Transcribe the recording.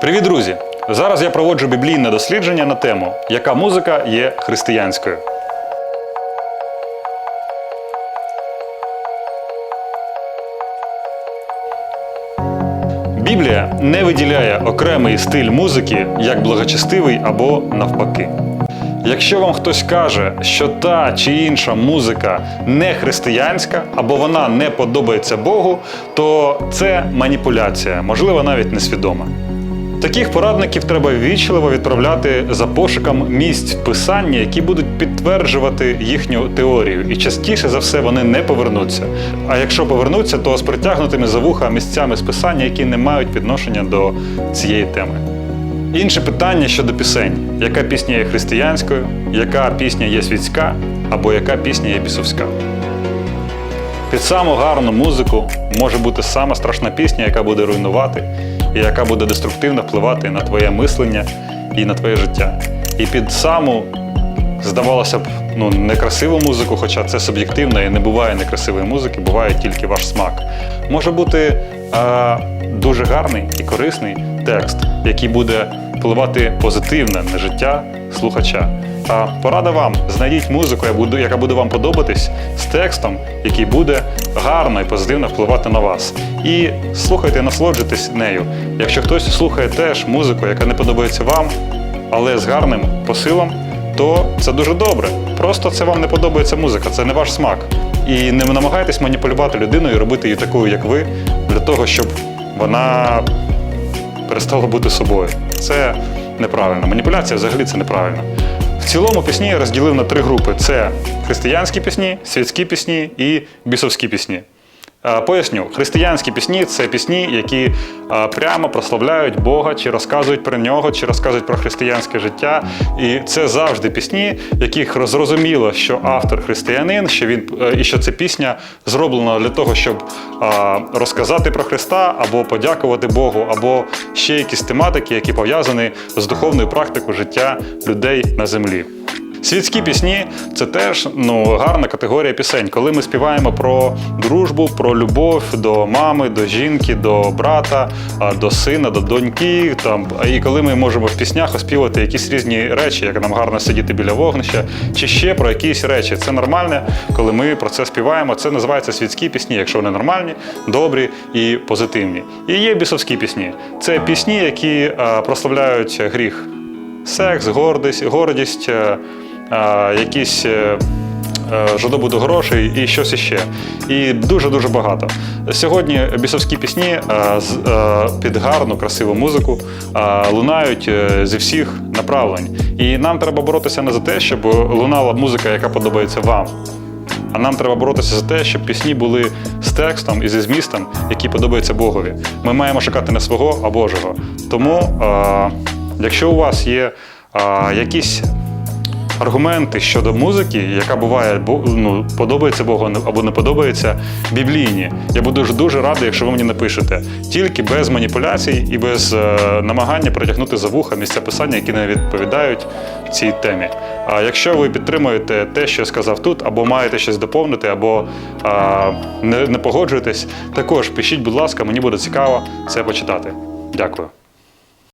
Привіт, друзі! Зараз я проводжу біблійне дослідження на тему, яка музика є християнською. Біблія не виділяє окремий стиль музики як благочестивий або навпаки. Якщо вам хтось каже, що та чи інша музика не християнська або вона не подобається Богу, то це маніпуляція, можливо, навіть несвідома. Таких порадників треба ввічливо відправляти за пошуком місць в писанні, які будуть підтверджувати їхню теорію, і частіше за все вони не повернуться. А якщо повернуться, то з притягнутими за вуха місцями з писання, які не мають відношення до цієї теми. Інше питання щодо пісень: яка пісня є християнською, яка пісня є світська, або яка пісня є бісовська. Під саму гарну музику може бути сама страшна пісня, яка буде руйнувати, і яка буде деструктивно впливати на твоє мислення і на твоє життя. І під саму, здавалося б, ну, некрасиву музику, хоча це суб'єктивно і не буває некрасивої музики, буває тільки ваш смак. Може бути а, дуже гарний і корисний текст, який буде впливати позитивно на життя слухача. Порада вам: знайдіть музику, яка буде вам подобатись з текстом, який буде гарно і позитивно впливати на вас. І слухайте, насолоджуйтесь нею. Якщо хтось слухає теж музику, яка не подобається вам, але з гарним посилом, то це дуже добре. Просто це вам не подобається музика, це не ваш смак. І не намагайтесь маніпулювати людиною і робити її такою, як ви, для того, щоб вона перестала бути собою. Це неправильно. Маніпуляція взагалі це неправильно. Цілому пісні я розділив на три групи: це християнські пісні, світські пісні і бісовські пісні. Е, Поясню, християнські пісні це пісні, які е, прямо прославляють Бога, чи розказують про нього, чи розказують про християнське життя. І це завжди пісні, яких зрозуміло, що автор християнин, що він е, і що ця пісня зроблена для того, щоб розказати про Христа, або подякувати Богу, або ще якісь тематики, які пов'язані з духовною практикою життя людей на землі. Світські пісні це теж ну, гарна категорія пісень, коли ми співаємо про дружбу, про любов до мами, до жінки, до брата, до сина, до доньки. Там, і коли ми можемо в піснях оспівати якісь різні речі, як нам гарно сидіти біля вогнища, чи ще про якісь речі. Це нормальне, коли ми про це співаємо. Це називається світські пісні, якщо вони нормальні, добрі і позитивні. І є бісовські пісні. Це пісні, які прославляють гріх секс, гордість, гордість, е, якісь е, е, до грошей і щось іще. І дуже-дуже багато. Сьогодні бісовські пісні е, під гарну, красиву музику лунають зі всіх направлень. І нам треба боротися не за те, щоб лунала музика, яка подобається вам. А нам треба боротися за те, щоб пісні були з текстом і зі змістом, який подобається Богові. Ми маємо шукати не свого, а Божого. Тому, е, якщо у вас є е, якісь аргументи щодо музики, яка буває ну, подобається Богу або не подобається біблійні, я буду дуже, дуже радий, якщо ви мені напишете. Тільки без маніпуляцій і без е, намагання притягнути за вуха місця писання, які не відповідають цій темі. А якщо ви підтримуєте те, що я сказав тут, або маєте щось доповнити, або а, не, не погоджуєтесь, також пишіть, будь ласка, мені буде цікаво це почитати. Дякую.